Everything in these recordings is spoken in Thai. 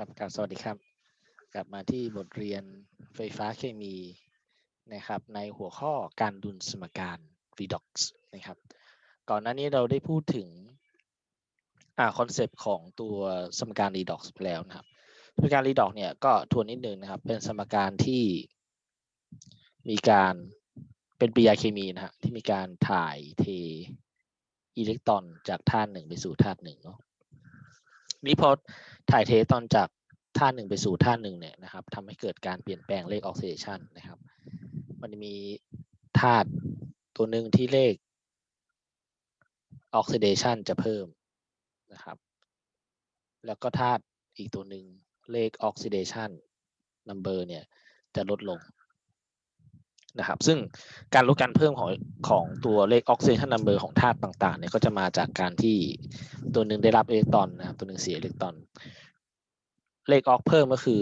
ครับครับสวัสดีครับ กลับมาที่บทเรียนไฟฟ้าเคมีนะครับ ในหัวข้อการดุลสมการ redox นะครับ ก่อนหน้านี้เราได้พูดถึงอ่าคอนเซปต์ของตัวสมการ redox ไปแล้วนะครับ สมการ redox เนี่ยก็ทวนนิดนึงนะครับ เป็นสมการที่มีการเป็นปฏิกิริยาเคมีนะฮะที่มีการถ่ายเทอิเล็กตรอนจากธาตุหนึ่งไปสู่ธาตุหนึ่งเนาะ นี่พอถ่ายเทตอนจากธาตุหนึ่งไปสู่ธาตุหนึ่งเนี่ยนะครับทำให้เกิดการเปลี่ยนแปลงเลขออกซิเดชันนะครับ มันมีธาตุตัวหนึ่งที่เลขออกซิเดชันจะเพิ่มนะครับ แล้วก็ธาตุอีกตัวหนึ่งเลขออกซิเดชันนัมเบอร์เนี่ยจะลดลง นะครับซึ่งการลดการเพิ่มของของตัวเลขออกซิเดชันนัมเบอร์ของธาตุต่างๆเนี่ยก็จะมาจากการที่ตัวหนึ่งได้รับอิเล็กตรอนนะครับตัวหนึ่งเสียอิเล็กตรอน เลขออกเพิ่มก็คือ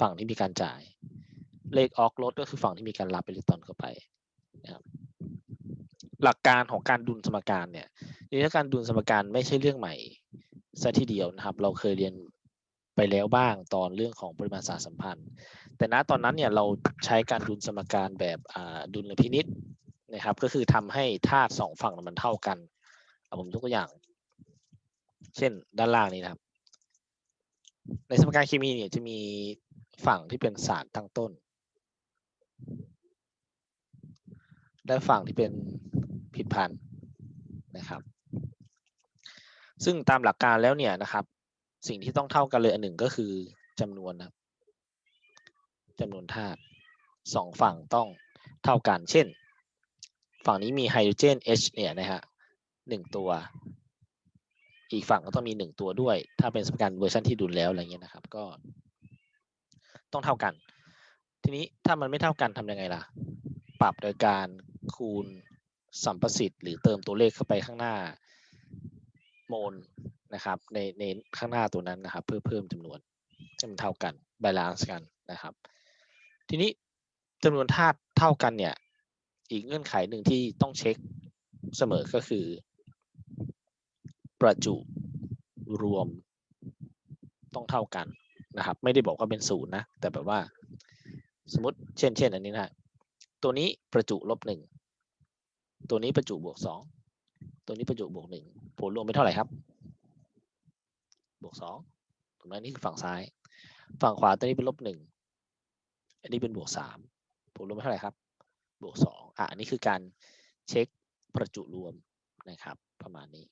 ฝั่งที่มีการจ่าย เลขออกลดก็คือฝั่งที่มีการรับอิเล็กตรอนเข้าไปนะครับหลักการของการดุลสมการเนี่ยในเรื่องการดุลสมการไม่ใช่เรื่องใหม่ซะทีเดียวนะครับ เราเคยเรียน ไปแล้วบ้างตอนเรื่องของปริมาณสารสัมพันธ์ แต่ณตอนนั้นเนี่ยเราใช้การดุลสมการแบบดุลพินิษนะครับ ก็คือทำให้ธาตุสองฝั่งมันเท่ากันเอาผมยกตัวอย่าง เช่นด้านล่างนี้นะครับ ในสมการเคมีเนี่ยจะมีฝั่งที่เป็นสารตั้งต้น และฝั่งที่เป็นผิดพันธุ์นะครับ ซึ่งตามหลักการแล้วเนี่ยนะครับ สิ่งที่ต้องเท่ากันเลยอันหนึ่งก็คือจำนวนนะจำนวนธาตุสองฝั่งต้องเท่ากัน เช่น ฝั่งนี้มีไฮโดรเจน H เนี่ยนะฮะหนึ่งตัว อีกฝั่งก็ต้องมีหนึ่งตัวด้วย ถ้าเป็นสมการเวอร์ชันที่ดุลแล้วอะไรเงี้ยนะครับ ก็ ต้องเท่ากัน ทีนี้ถ้ามันไม่เท่ากันทำยังไงล่ะ ปรับโดยการคูณสัมประสิทธิ์หรือเติมตัวเลขเข้าไปข้างหน้า โมล นะครับ ในในข้างหน้าตัวนั้นนะครับ เพื่อเพิ่มจำนวนให้มันเท่ากันบาลานซ์กันนะครับ ทีนี้จำนวนธาตุเท่ากันเนี่ย อีกเงื่อนไขหนึ่งที่ต้องเช็คเสมอก็คือ ประจุรวมต้องเท่ากันนะครับ ไม่ได้บอกว่าเป็นศูนย์นะ แต่แบบว่าสมมติเช่นเช่นอันนี้นะตัวนี้ประจุลบหนึ่งตัวนี้ประจุบวกสองตัวนี้ประจุบวกหนึ่งผลรวมเป็นเท่าไหร่ครับ บวกสองถูกไหมนี่คือฝั่งซ้าย ฝั่งขวาตัวนี้เป็นลบหนึ่งอันนี้เป็นบวกสามผลรวมเป็นเท่าไหร่ครับ บวกสองอะอันนี้คือการเช็คประจุรวมนะครับ ประมาณนี้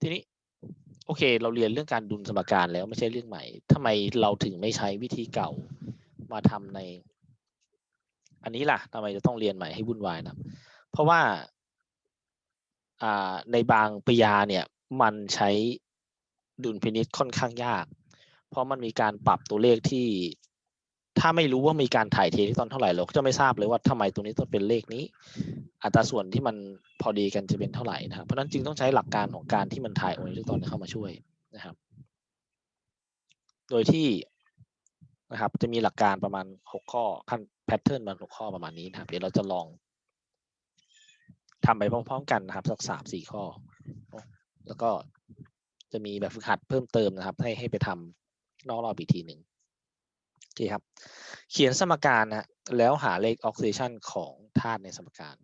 ทีนี้โอเค เราเรียนเรื่องการดุลสมการแล้วไม่ใช่เรื่องใหม่ทำไมเราถึงไม่ใช้วิธีเก่ามาทำใน อันนี้ล่ะทำไมจะต้องเรียนใหม่ให้วุ่นวายนะเพราะว่าในบางปริยาเนี่ย มันใช้ดุลพินิษค่อนข้างยาก เพราะมันมีการปรับตัวเลขที่ ถ้าไม่รู้ว่ามีการถ่ายเทที่ตอนเท่าไหร่เราก็จะไม่ทราบเลยว่าทำไมตัวนี้ต้องเป็นเลขนี้ อัตราส่วนที่มันพอดีกันจะเป็นเท่าไหร่นะครับเพราะนั้นจึงต้องใช้หลักการของการที่มันถ่ายโอนิลตอนเข้ามาช่วยนะครับ โดยที่นะครับ จะมีหลักการประมาณหกข้อขั้นแพทเทิร์นมันหกข้อประมาณนี้นะครับ เดี๋ยวเราจะลองทำไปพร้อม ๆ กันนะครับ สักสามสี่ข้อ แล้วก็จะมีแบบฝึกหัดเพิ่มเติมนะครับ ให้ให้ไปทำนอกรอบอีกทีหนึ่งโอเคครับ เขียนสมการนะแล้วหาเลขออกซิเดชันของธาตุในสมการ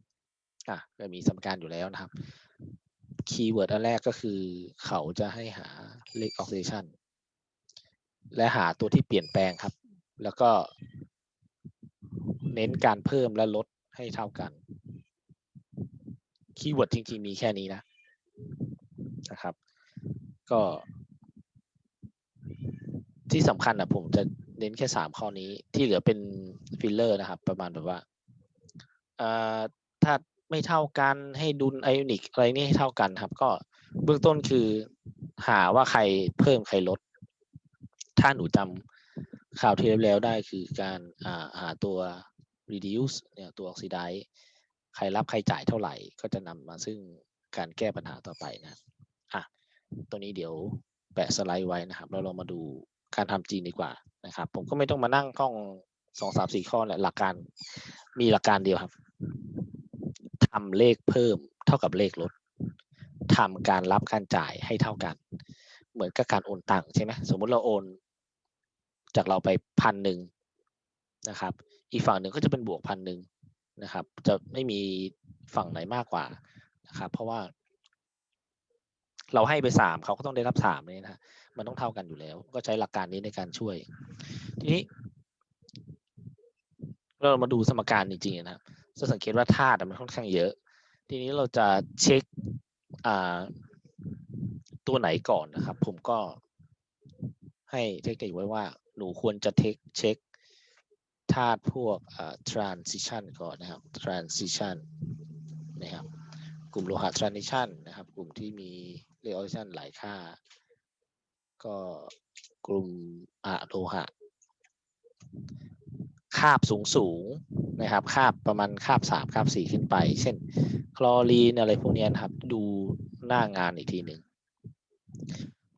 อะก็มีสมการอยู่แล้วนะครับคีย์เวิร์ดอันแรกก็คือ เขาจะให้หาเลขออกซิเดชันและหาตัวที่เปลี่ยนแปลงครับ แล้วก็ เน้นการเพิ่มและลดให้เท่ากัน คีย์เวิร์ดจริงๆ มีแค่นี้นะ นะครับ ก็ที่สำคัญนะผมจะเน้นแค่สามข้อนี้ที่เหลือเป็นฟิลเลอร์นะครับ ประมาณแบบว่าถ้าไม่เท่ากันให้ดุลไอออนิกอะไรนี่ให้เท่ากันครับ ก็เบื้องต้นคือหาว่าใครเพิ่มใครลด ถ้าหนูจำข่าวที่แล้วได้คือการหาตัว reduce เนี่ยตัว oxidize ใครรับใครจ่ายเท่าไหร่ ก็จะนำมาซึ่งการแก้ปัญหาต่อไปนะอะ ตัวนี้เดี๋ยวแปะสไลด์ไว้นะครับแล้วเรามาดูการทำจริงดีกว่านะครับ ผมก็ไม่ต้องมานั่งท่องสองสามสี่ข้อแหละหลักการมีหลักการเดียวครับทำเลขเพิ่มเท่ากับเลขลดทำการรับการจ่ายให้เท่ากัน เหมือนกับการโอนตังค์ใช่ไหมสมมุติเราโอน จากเราไปพันหนึ่งนะครับ อีกฝั่งหนึ่งก็จะเป็นบวกพันหนึ่งนะครับ จะไม่มีฝั่งไหนมากกว่านะครับ เพราะว่า เราให้ไปสามเขาก็ต้องได้รับสามนี่นะมันต้องเท่ากันอยู่แล้ว ก็ใช้หลักการนี้ในการช่วย ทีนี้ เรามาดูสมการจริงๆนะครับจะสังเกตว่าธาตุมันค่อนข้างเยอะ ทีนี้เราจะเช็คตัวไหนก่อนนะครับ ผมก็ให้เทคนิคไว้ว่า หนูควรจะเทคเช็คธาตุพวก transition ก่อนนะครับ transition นะครับ กลุ่มโลหะ transition นะครับ กลุ่มที่มี เรียก oxidation หลายค่า ก็กลุ่มอะโลหะคาบสูงสูงนะครับคาบประมาณคาบสามคาบสี่ขึ้นไป เช่น คลอรีนอะไรพวกนี้นะครับ ดูหน้างานอีกทีหนึ่ง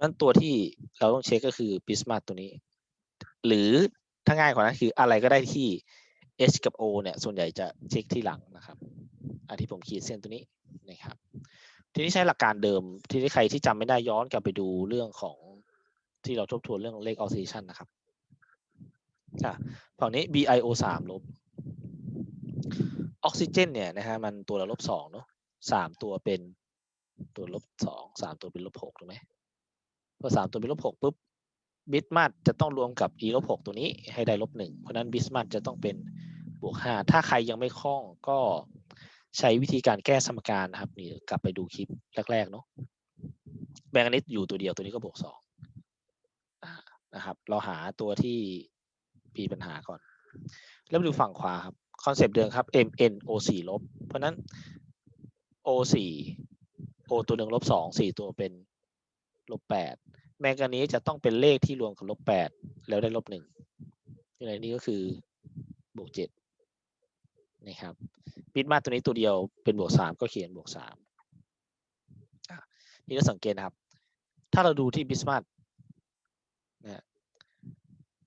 นั่นตัวที่เราต้องเช็คก็คือบิสมาตัวนี้ หรือถ้าง่ายกว่านั้นคืออะไรก็ได้ที่ H กับ O เนี่ย ส่วนใหญ่จะเช็คที่หลังนะครับอันที่ผมขีดเส้นตัวนี้นะครับ ทีนี้ใช้หลักการเดิม ที่ใครที่จำไม่ได้ย้อนกลับไปดูเรื่องของที่เราทบทวนเรื่องเลขออกซิชันนะครับอะฝั่งนี้ BiO สามลบออกซิเจนเนี่ยนะฮะมันตัวละลบสองเนาะสามตัวเป็นตัวลบสองสามตัวเป็นลบหกถูกไหมพอสามตัวเป็นลบหกปุ๊บบิสมาร์จะต้องรวมกับ e ลบหกตัวนี้ให้ได้ลบหนึ่งเพราะนั้นบิสมาร์จะต้องเป็นบวกห้าถ้าใครยังไม่คล่องก็ ใช้วิธีการแก้สมการนะครับนี่กลับไปดูคลิปแรกๆเนาะแบงค์อันนี้อยู่ตัวเดียวตัวนี้ก็บวกสองนะครับ เราหาตัวที่มีปัญหาก่อน แล้วมาดูฝั่งขวาครับคอนเซปต์เดิมครับ m n o 4ลบ เพราะนั้น o 4 o ตัวหนึ่งลบสองสี่ตัวเป็นลบแปดแมงกานีสจะต้องเป็นเลขที่รวมกับลบแปดแล้วได้ลบหนึ่งในนี้ก็คือบวกเจ็ด นะครับบิดมาตัวนี้ตัวเดียวเป็นบวกสามก็เขียนบวกสามอะนี่เราสังเกตนะครับ ถ้าเราดูที่บิสมาร์นะ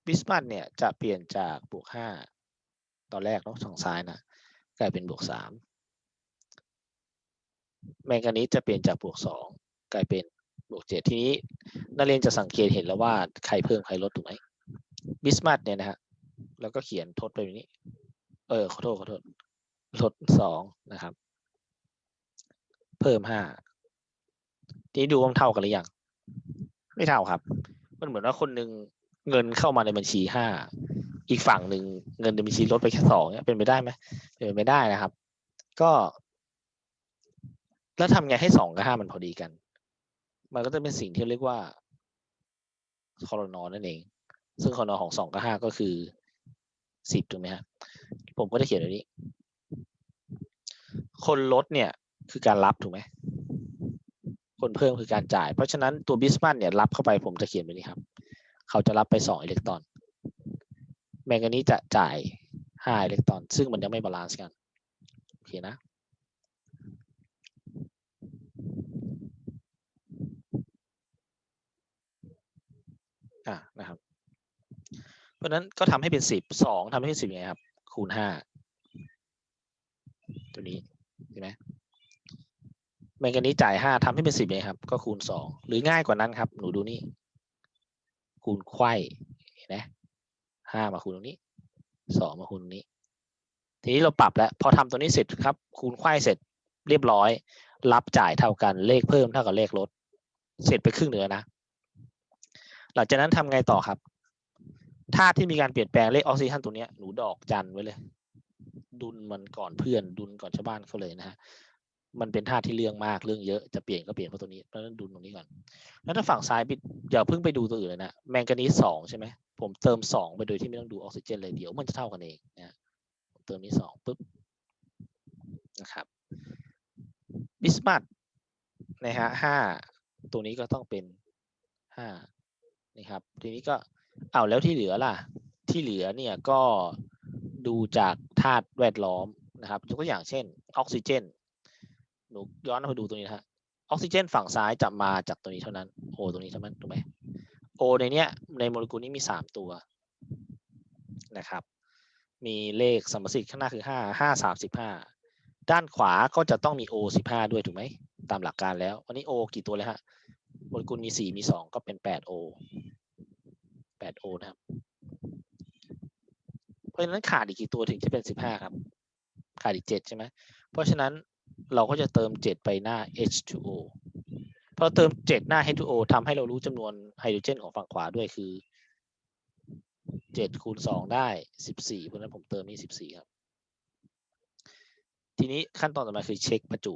บิสมาร์เนี่ยจะเปลี่ยนจากบวกห้าตอนแรกเนาะทางซ้ายนะกลายเป็นบวกสามแมงกานีสจะเปลี่ยนจากบวกสองกลายเป็นบวกเจ็ดทีนี้นักเรียนจะสังเกตเห็นแล้วว่าใครเพิ่มใครลดถูกไหมบิสมาร์เนี่ยนะฮะแล้วก็เขียนทดไปแบบนี้ เออขอโทษขอโทษลดสองนะครับ เพิ่มห้าทีนี้ดูว่ามันเท่ากันหรือยังไม่เท่าครับ มันเหมือนว่าคนหนึ่งเงินเข้ามาในบัญชีห้าอีกฝั่งหนึ่งเงินในบัญชีลดไปแค่สองเนี่ยเป็นไปได้ไหมเป็นไปไม่ได้นะครับ ก็ แล้วทำไงให้สองกับห้ามันพอดีกัน มันก็จะเป็นสิ่งที่เรียกว่าคอรนอนั่นเอง ซึ่งคอรนอของสองกับห้าก็คือ สิบถูกไหมฮะผมก็จะเขียนแบบนี้ คนลดเนี่ยคือการรับถูกไหมคนเพิ่มคือการจ่าย เพราะฉะนั้นตัวบิสมันเนี่ยรับเข้าไปผมจะเขียนแบบนี้ครับ เขาจะรับไปสองอิเล็กตรอน แมงกานีสจะจ่ายห้าอิเล็กตรอน ซึ่งมันยังไม่บาลานซ์กันโอเคนะอ่านะครับ ราะนั้นก็ทำให้เป็นสิบสองทำให้เป็นสิบยังไงครับ คูณห้าตัวนี้เห็นไหมแมงกานีสจ่ายห้าทำให้เป็นสิบเลยครับ ก็คูณสองหรือง่ายกว่านั้นครับ หนูดูนี่ คูณไขว้เห็นไหมห้ามาคูณตรงนี้สองมาคูณตรงนี้ ทีนี้เราปรับแล้ว พอทำตัวนี้เสร็จครับ คูณไขว้เสร็จเรียบร้อย รับจ่ายเท่ากันเลขเพิ่มเท่ากับเลขลด เสร็จไปครึ่งเหนือนะ หลังจากนั้นทำไงต่อครับ ธาตุที่มีการเปลี่ยนแปลงเลขออกซิเจนตัวเนี้ยหนูดอกจันไว้เลย ดุลมันก่อนเพื่อน ดุลก่อนชาวบ้านเขาเลยนะฮะมันเป็นธาตุที่เรื่องมากเรื่องเยอะจะเปลี่ยนก็เปลี่ยนเพราะตัวนี้เพราะนั้นดุลตรงนี้ก่อนแล้วถ้าฝั่งซ้ายบิดอย่าเพิ่งไปดูตัวอื่นเลยนะแมงกานีสสองใช่ไหมผมเติมสองไปโดยที่ไม่ต้องดูออกซิเจนเลยเดี๋ยวมันจะเท่ากันเองนะเติมนี้สองปุ๊บนะครับบิสมาร์นะฮะห้าตัวนี้ก็ต้องเป็นห้านะครับทีนี้ก็ เอาแล้วที่เหลือล่ะ ที่เหลือเนี่ยก็ดูจากธาตุแวดล้อมนะครับยกตัวอย่างเช่น ออกซิเจนหนูย้อนไปดูตรงนี้นะฮะออกซิเจน ฝั่งซ้ายจะมาจากตัวนี้เท่านั้นโอตรงนี้เท่านั้นถูกไหมโอในเนี้ยในโมเลกุลนี้มีสามตัวนะครับ มีเลขสมสิทธิ์ข้างหน้าคือห้าห้าสามสิบห้าด้านขวาก็จะต้องมีโอสิบห้าด้วยถูกไหมตามหลักการแล้ววันนี้โอกี่ตัวเลยฮะโมเลกุลมีสี่มีสองก็เป็นแปดโอแปดโอนะครับ เพราะฉะนั้นขาดอีกกี่ตัวถึงจะเป็นสิบห้าครับ ขาดอีกเจ็ดใช่ไหม เพราะฉะนั้นเราก็จะเติมเจ็ดไปหน้า H2O พอเติมเจ็ดหน้า H2O ทำให้เรารู้จำนวนไฮโดรเจนของฝั่งขวาด้วยคือเจ็ดคูณสองได้สิบสี่เพราะฉะนั้นผมเติมนี่สิบสี่ครับ ทีนี้ขั้นตอนต่อมาคือเช็คประจุ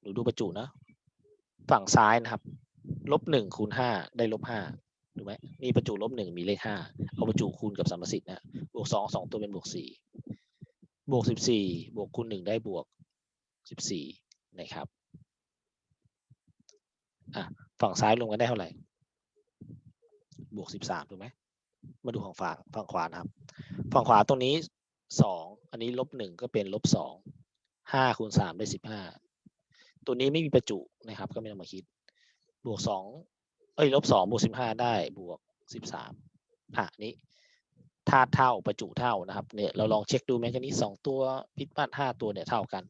หนูดูประจุนะ ฝั่งซ้ายนะครับ ลบหนึ่งคูณห้าได้ลบห้า ถูกไหมนี่ประจุลบหนึ่งมีเลขห้าเอาประจุคูณกับสัมประสิทธิ์นะบวกสองสองตัวเป็นบวกสี่บวกสิบสี่บวกคูณหนึ่งได้บวกสิบสี่นะครับอะฝั่งซ้ายรวมกันได้เท่าไหร่ บวกสิบสามถูกไหมมาดูฝั่งฝาฝั่งขวานะครับ ฝั่งขวาตรงนี้สองอันนี้ลบหนึ่งก็เป็นลบสองห้าคูณสามได้สิบห้าตัวนี้ไม่มีประจุนะครับ ก็ไม่ต้องมาคิด บวกสอง เอ้ยลบสองบวกสิบห้าได้บวกสิบสามอะนี้ธาตุเท่าประจุเท่านะครับเนี่ยเราลองเช็คดูแมกนีสสองตัวพิษมาตห้าตัวเนี่ยเท่ากัน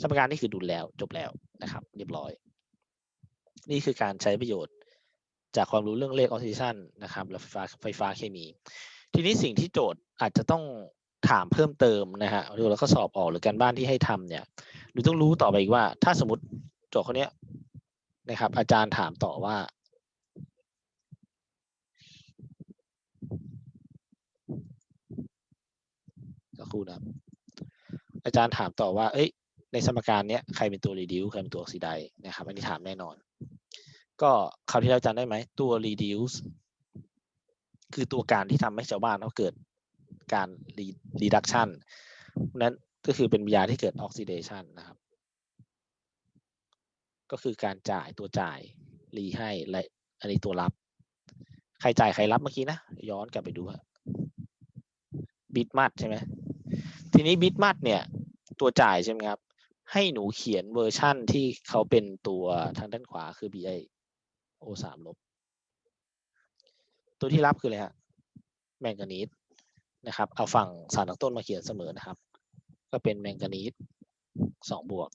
สมการนี่คือดูแล้วจบแล้วนะครับ เรียบร้อย นี่คือการใช้ประโยชน์จากความรู้เรื่องเลขออกซิชันนะครับและไฟฟ้าไฟฟ้าเคมี ทีนี้สิ่งที่โจทย์อาจจะต้องถามเพิ่มเติมนะฮะหรือแล้วก็สอบออกหรือการบ้านที่ให้ทำเนี่ยหรือต้องรู้ต่อไปอีกว่า ถ้าสมมติโจทย์คนเนี้ยนะครับ อาจารย์ถามต่อว่า ครู่นะครับ อาจารย์ถามต่อว่า เอ้ย ในสมการเนี้ยใครเป็นตัว reduce ใครเป็นตัว oxidize นะครับ อันนี้ถามแน่นอน ก็คราวที่เราจำได้ไหม ตัว reduce คือตัวการที่ทำให้ชาวบ้านเขาเกิดการ reduction นั้นก็คือเป็นยาที่เกิด oxidation นะครับ ก็คือการจ่ายตัวจ่ายรีให้และอันนี้ตัวรับ ใครจ่ายใครรับเมื่อกี้นะ ย้อนกลับไปดูฮะบิตมัดใช่ไหม ทีนี้บิตมัดเนี่ยตัวจ่ายใช่ไหมครับ ให้หนูเขียนเวอร์ชั่นที่เขาเป็นตัวทางด้านขวาคือ Bi O สามลบ ตัวที่รับคืออะไรฮะแมงกานีสนะครับ เอาฝั่งสารตั้งต้นมาเขียนเสมอนะครับ ก็เป็นแมงกานีสสองบวก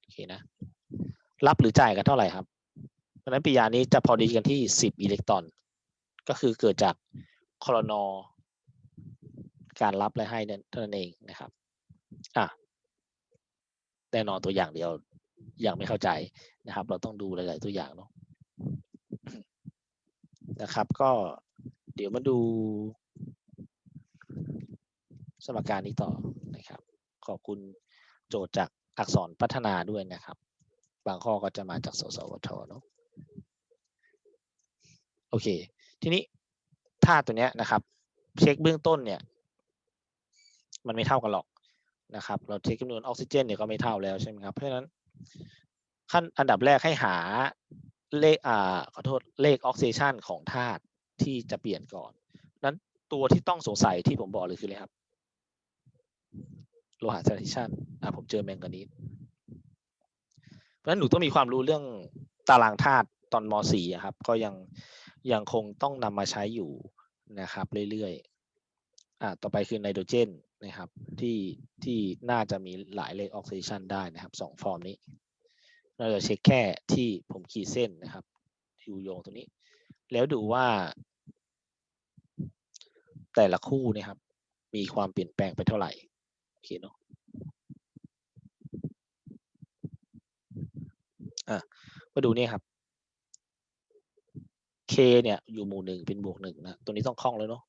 โอเคนะ รับหรือจ่ายกันเท่าไหร่ครับเพราะฉะนั้นปิยานี้จะพอดีกันที่สิบอิเล็กตรอน ก็คือเกิดจากคลอนอ การรับและให้นั่นเท่านั้นเองนะครับอะแน่นอนตัวอย่างเดียวยังไม่เข้าใจนะครับ เราต้องดูหลาย ๆ ตัวอย่างเนาะนะครับ ก็เดี๋ยวมาดู สมการนี้ต่อนะครับ ขอบคุณโจทย์จากอักษรพัฒนาด้วยนะครับ บางข้อก็จะมาจากสสวทเนาะโอเค ทีนี้ธาตัวเนี้ยนะครับ เช็คเบื้องต้นเนี่ย มันไม่เท่ากันหรอกนะครับ เราเช็คจำนวนออกซิเจนเนี่ยก็ไม่เท่าแล้วใช่ไหมครับ เพราะฉะนั้นขั้นอันดับแรกให้หาเลขอ่าขอโทษเลขออกซิชันของธาตุที่จะเปลี่ยนก่อน นั้นตัวที่ต้องสงสัยที่ผมบอกเลยคืออะไรครับโลหะ transition อ่าผมเจอแมงกานีสเพราะฉะนั้นหนูต้องมีความรู้เรื่องตารางธาตุตอนม .4 ครับ ก็ยังยังคงต้องนำมาใช้อยู่นะครับ เรื่อยๆอ่าต่อไปคือไนโตรเจน นะครับที่ที่น่าจะมีหลายเลขออกซิชันได้นะครับสองฟอร์มนี้ เราจะเช็คแค่ที่ผมขีดเส้นนะครับอยู่โยงตรงนี้ แล้วดูว่า แต่ละคู่นะครับ มีความเปลี่ยนแปลงไปเท่าไหร่โอเคเนาะอะมาดูนี่ครับ K เนี่ยอยู่หมู่หนึ่งเป็นบวกหนึ่งนะตัวนี้ต้องคล่องแล้วเนาะ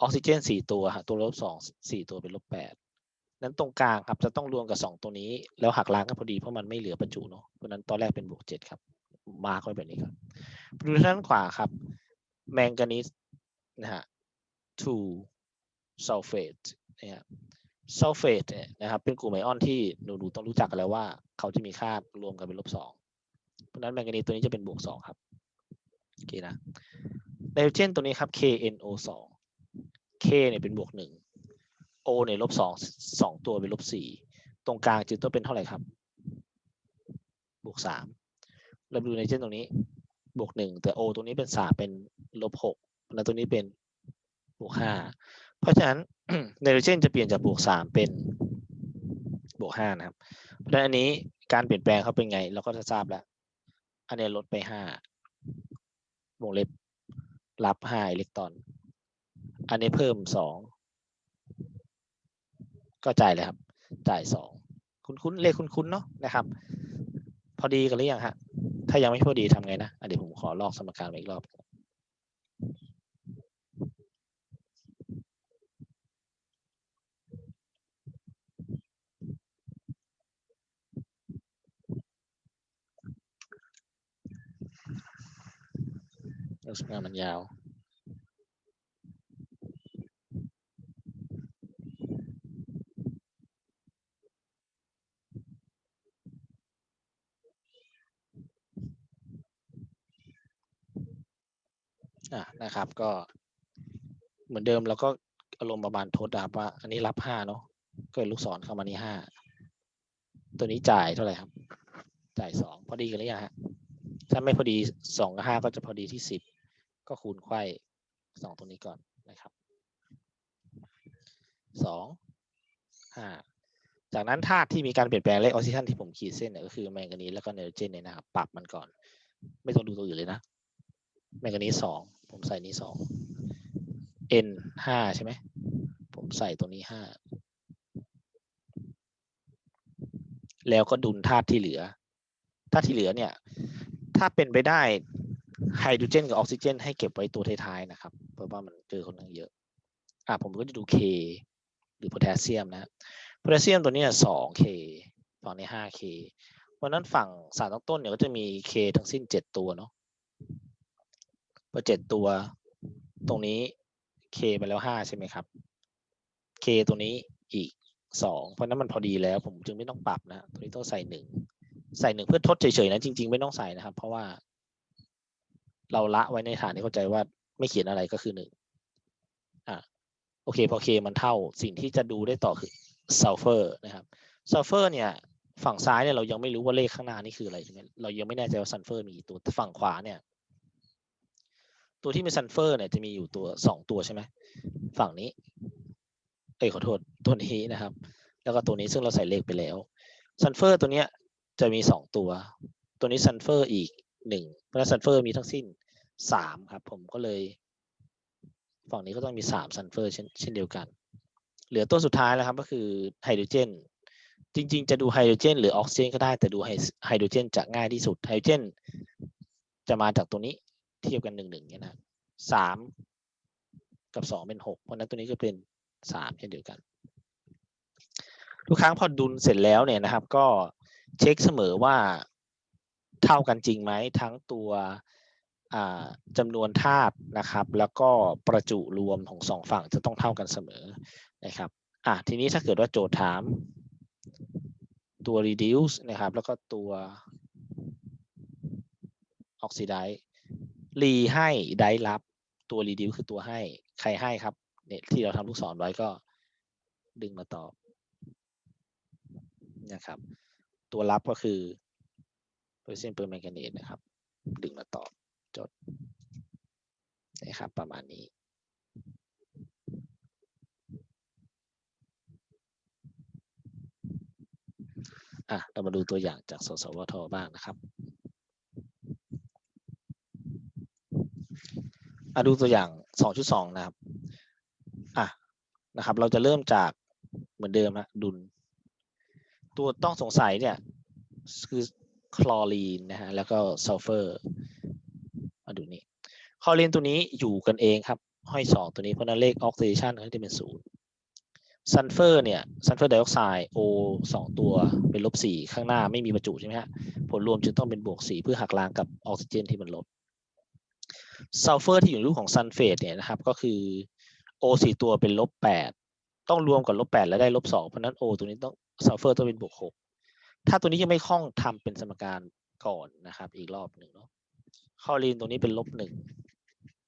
ออกซิเจนสี่ตัวฮะตัวลบสองสี่ตัวเป็นลบแปดนั้นตรงกลางครับจะต้องรวมกับสองตัวนี้ แล้วหักล้างกันพอดีเพราะมันไม่เหลือบรรจุเนาะเพราะนั้นตอนแรกเป็นบวกเจ็ดครับ มาร์กไว้แบบนี้ครับดูด้านขวาครับ แมงกานีสนะฮะ two sulfate นะฮะ sulfate เนี่ยนะครับเป็นกลุ่มไอออนที่หนูๆต้องรู้จักกันแล้วว่า เขาจะมีค่ารวมกันเป็นลบสองเพราะนั้นแมงกานีสตัวนี้จะเป็นบวกสองครับโอเคนะไนโตรเจนตัวนี้ครับ KNO2 K เนี่ยเป็นบวกหนึ่ง O เนี่ยลบสองสองตัวเป็นลบสี่ตรงกลางจึงต้องเป็นเท่าไหร่ครับ บวกสามเราดูไนโตรเจนตรงนี้ บวกหนึ่งแต่ O ตรงนี้เป็นสามเป็นลบหกแล้วตรงนี้เป็นบวกห้าเพราะฉะนั้นไนโตรเจนจะเปลี่ยนจากบวกสามเป็นบวกห้านะครับ เพราะฉะนั้นอันนี้การเปลี่ยนแปลงเขาเป็นไง เราก็จะทราบแล้ว อันเนี้ยลดไปห้าวงเล็บรับห้าอิเล็กตรอน อันนี้เพิ่มสองก็จ่ายเลยครับ จ่ายสองคุ้นๆเลขคุ้นๆเนาะนะครับ พอดีกันหรือยังฮะถ้ายังไม่พอดีทำไงนะอะเดี๋ยวผมขอลอกสมการมาอีกรอบลักษณะมันยาว อะ นะครับ ก็เหมือนเดิมเราก็อารมณ์ประมาณทดนะครับว่า อันนี้รับห้าเนาะก็เลยลูกศรเข้ามานี่ห้าตัวนี้จ่ายเท่าไหร่ครับ จ่ายสองพอดีกันหรือยังฮะถ้าไม่พอดีสองกับห้าก็จะพอดีที่สิบก็คูณไขว้สองตรงนี้ก่อนนะครับสองห้าจากนั้นธาตุที่มีการเปลี่ยนแปลงเลขออกซิเจนที่ผมขีดเส้นเนี่ยก็คือแมงกานีสแล้วก็ไนโตรเจนเนี่ยนะครับปรับมันก่อน ไม่ต้องดูตัวอื่นเลยนะ แมงกานีสสอง ผมใส่นี้สอง N ห้าใช่ไหม ผมใส่ตัวนี้ห้า แล้วก็ดุลธาตุที่เหลือ ธาตุที่เหลือเนี่ย ถ้าเป็นไปได้ไฮโดรเจนกับออกซิเจน ให้เก็บไว้ตัวท้ายๆนะครับ เพราะว่ามันเจอคนข้งเยอะ อะผมก็จะดู K หรือโพแทสเซียมนะโพแทสเซียมตัวนี้สอง K ฝั่งนี้ห้า K เพราะฉะนั้นฝั่งสารตั้งต้นเนี่ยก็จะมี K ทั้งสิ้นเจ็ดตัวเนาะ พอเจ็ดตัวตรงนี้ k ไปแล้วห้าใช่ไหมครับ k ตัวนี้อีกสองเพราะนั้นมันพอดีแล้ว ผมจึงไม่ต้องปรับนะตัวนี้ต้องใส่หนึ่งใส่หนึ่งเพื่อทดเฉยๆนะจริง ๆ ไม่ต้องใส่นะครับ เพราะว่า เราละไว้ในฐานที่เข้าใจว่าไม่เขียนอะไรก็คือหนึ่งอะโอเคพอ k มันเท่าสิ่งที่จะดูได้ต่อคือซัลเฟอร์นะครับซัลเฟอร์เนี่ยฝั่งซ้ายเนี่ยเรายังไม่รู้ว่าเลขข้างหน้านี่คืออะไรใช่ไหมเรายังไม่แน่ใจว่าซัลเฟอร์มีกี่ตัวแต่ฝั่งขวาเนี่ย ตัวที่มีซัลเฟอร์เนี่ยจะมีอยู่ตัวสองตัวใช่ไหมฝั่งนี้ เอ้ยขอโทษตัวนี้นะครับ แล้วก็ตัวนี้ซึ่งเราใส่เลขไปแล้วซัลเฟอร์ตัวเนี้ยจะมีสองตัว ตัวนี้ซัลเฟอร์อีกหนึ่งเพราะฉะนั้นซัลเฟอร์มีทั้งสิ้นสามครับ ผมก็เลย ฝั่งนี้ก็ต้องมีสามซัลเฟอร์เช่นเช่นเดียวกัน เหลือตัวสุดท้ายแล้วครับ ก็คือไฮโดรเจนจริง ๆ จะดูไฮโดรเจนหรือออกซิเจนก็ได้แต่ดูไฮโดรเจนจะง่ายที่สุดไฮโดรเจนจะมาจากตัวนี้ เทียบกันหนึ่งหนึ่งเนี่ยนะสามกับสองเป็นหกเพราะฉะนั้นตัวนี้ก็เป็นสามเช่นเดียวกัน ทุกครั้งพอดุลเสร็จแล้วเนี่ยนะครับ ก็เช็คเสมอว่าเท่ากันจริงไหมทั้งตัวจำนวนธาตุนะครับ แล้วก็ประจุรวมของสองฝั่งจะต้องเท่ากันเสมอนะครับอะทีนี้ถ้าเกิดว่าโจทย์ถามตัว reduce นะครับ แล้วก็ตัว oxidize รีให้ได้รับตัว reduce คือตัวให้ ใครให้ครับเนี่ยที่เราทำลูกศรไว้ก็ดึงมาตอบนะครับ ตัวรับก็คือ percent per manganese นะครับ ดึงมาตอบจดนะครับ ประมาณนี้อะเรามาดูตัวอย่างจากสสวทบ้างนะครับ อะดูตัวอย่าง2.2นะครับอะนะครับ เราจะเริ่มจากเหมือนเดิมนะดุล ตัวต้องสงสัยเนี่ยคือคลอรีนนะฮะแล้วก็ซัลเฟอร์มาดูนี่คลอรีนตัวนี้อยู่กันเองครับห้อยสองตัวนี้เพราะนั้นเลขออกซิเดชันก็จะเป็นศูนย์ซัลเฟอร์เนี่ยซัลเฟอร์ไดออกไซด์ O สองตัวเป็นลบสี่ข้างหน้าไม่มีประจุใช่ไหมฮะผลรวมจึงต้องเป็นบวกสี่เพื่อหักล้างกับออกซิเจนที่มันลบ ซัลเฟอร์ที่อยู่ในรูปของซัลเฟตเนี่ยนะครับก็คือ O สี่ตัวเป็นลบแปดต้องรวมกับลบแปดแล้วได้ลบสองเพราะนั้น O ตัวนี้ต้องซัลเฟอร์ต้องเป็นบวกหกถ้าตัวนี้ยังไม่คล่องทำเป็นสมการก่อนนะครับ อีกรอบหนึ่งเนาะคลอรีนตัวนี้เป็นลบหนึ่ง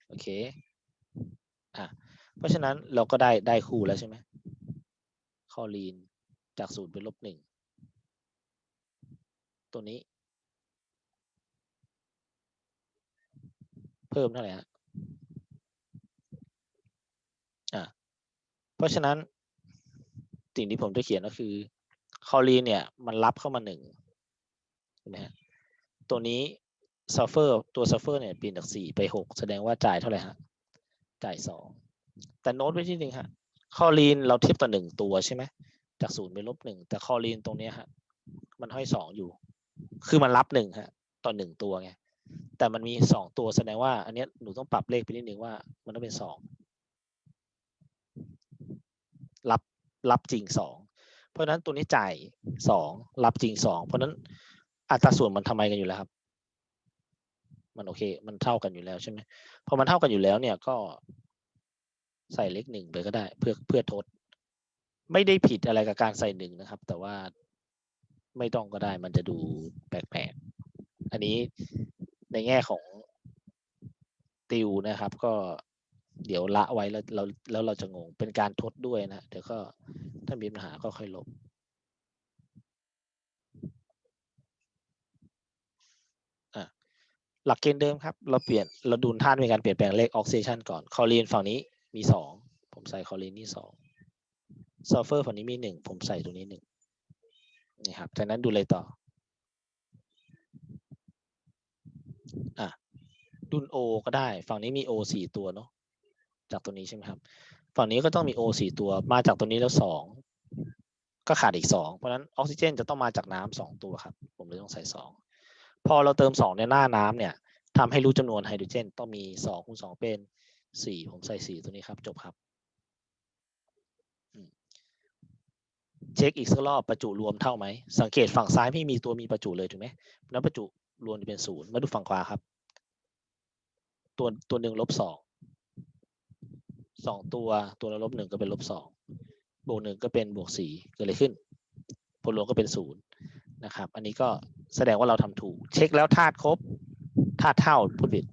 โอเคอะเพราะฉะนั้นเราก็ได้ได้คู่แล้วใช่ไหมคลอรีนจากศูนย์เป็นลบหนึ่งตัวนี้ เพิ่มเท่าไหร่ฮะอะเพราะฉะนั้นสิ่งที่ผมจะเขียนก็คือคลอรีนเนี่ยมันรับเข้ามาหนึ่งใช่ไหมฮะตัวนี้ซัฟเฟอร์ตัวซัฟเฟอร์เนี่ยเปลี่ยนจากสี่ไปหกแสดงว่าจ่ายเท่าไหร่ฮะจ่ายสองแต่โน้ตไว้ที่หนึ่งฮะคอลีนเราเทียบต่อหนึ่งตัวใช่ไหมจากศูนย์ไปลบหนึ่งแต่คอลีนตรงนี้ฮะมันห้อยสองอยู่ คือมันรับหนึ่งฮะต่อหนึ่งตัวไง แต่มันมีสองตัวแสดงว่า อันนี้หนูต้องปรับเลขไปนิดนึงว่า มันต้องเป็นสองรับรับจริงสองเพราะฉะนั้นตัวนี้จ่ายสองรับจริงสองเพราะฉะนั้นอัตราส่วนมันทำไมกันอยู่แล้วครับ มันโอเค มันเท่ากันอยู่แล้วใช่ไหมพอมันเท่ากันอยู่แล้วเนี่ยก็ใส่เลขหนึ่งไปก็ได้ เพื่อเพื่อทด ไม่ได้ผิดอะไรกับการใส่หนึ่งนะครับ แต่ว่าไม่ต้องก็ได้มันจะดูแปลกๆ อันนี้ ในแง่ของติวนะครับ ก็เดี๋ยวละไว้แล้วเราแล้วเราจะงงเป็นการทดด้วยนะ เดี๋ยวก็ถ้ามีปัญหาก็ค่อยลบหลักเกณฑ์เดิมครับ เราเปลี่ยนเราดูท่านมีการเปลี่ยนแปลงเลขออกซิเ t ชันก่อนคอลีนฝั่งนี้มีสองผมใส่คอลีนนี่สองซัลเฟอร์ฝั่งนี้มีหนึ่งผมใส่ตรงนี้หนึ่งนี่ครับจากนั้นดูเลยต่อ อะดุลโอก็ได้ ฝั่งนี้มีโอสี่ตัวเนาะจากตัวนี้ใช่ไหมครับ ฝั่งนี้ก็ต้องมีโอสี่ตัวมาจากตัวนี้แล้วสองก็ขาดอีกสองเพราะฉะนั้นออกซิเจนจะต้องมาจากน้ำสองตัวครับ ผมเลยต้องใส่สองพอเราเติมสองในหน้าน้ำเนี่ยทำให้รู้จำนวนไฮโดรเจน ต้องมีสองคูณสองเป็นสี่ผมใส่สี่ตัวนี้ครับ จบครับเช็คอีกสักรอบประจุรวมเท่าไหม สังเกตฝั่งซ้ายไม่มีตัวมีประจุเลยถูกไหมแล้วประจุ รวมจะเป็นศูนย์มาดูฝั่งขวาครับ ตัวตัวหนึ่งลบสองสองตัวตัวละลบหนึ่งก็เป็นลบสองบวกหนึ่งก็เป็นบวกสี่เกิดอะไรขึ้น ผลรวมก็เป็นศูนย์นะครับ อันนี้ก็แสดงว่าเราทำถูก เช็คแล้วธาตุครบธาตุเท่าพูดผิด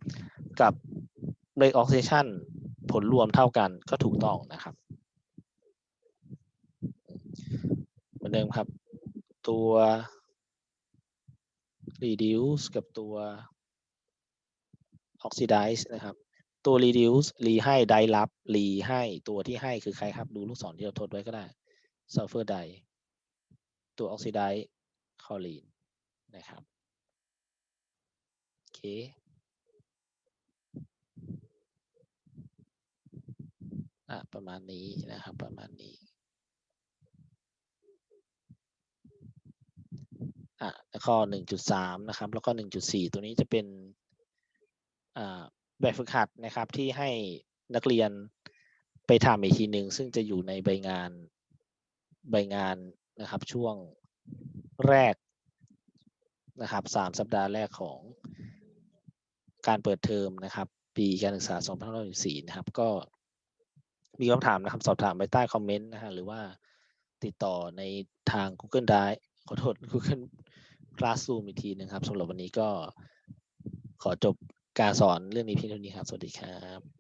กับเลขออกซิชันผลรวมเท่ากันก็ถูกต้องนะครับ เหมือนเดิมครับ ตัว reduce กับตัว oxidize นะครับ ตัว reduce รีให้ไดรับรีให้ตัวที่ให้คือใครครับดูลูกศรที่เราทดไว้ก็ได้ sulfur d i ตัว oxidize คอลีนนะครับโอเคอะประมาณนี้นะครับประมาณนี้ อะแล้วข้อหนึ่งจุดสามนะครับ แล้วก็หนึ่งจุดสี่ตัวนี้จะเป็นอ่าแบบฝึกหัดนะครับที่ให้นักเรียนไปทำอีกทีหนึ่งซึ่งจะอยู่ในใบงานใบงานนะครับช่วงแรกนะครับสามสัปดาห์แรกของการเปิดเทอมนะครับ ปีการศึกษา2564นะครับ ก็มีคำถามนะครับ สอบถามไปใต้คอมเมนต์นะฮะหรือว่าติดต่อในทาง Google Drive ขอโทษ Google คลาสซูมอีกทีนะครับสำหรับวันนี้ก็ขอจบการสอนเรื่องนี้เพียงเท่านี้ครับ สวัสดีครับ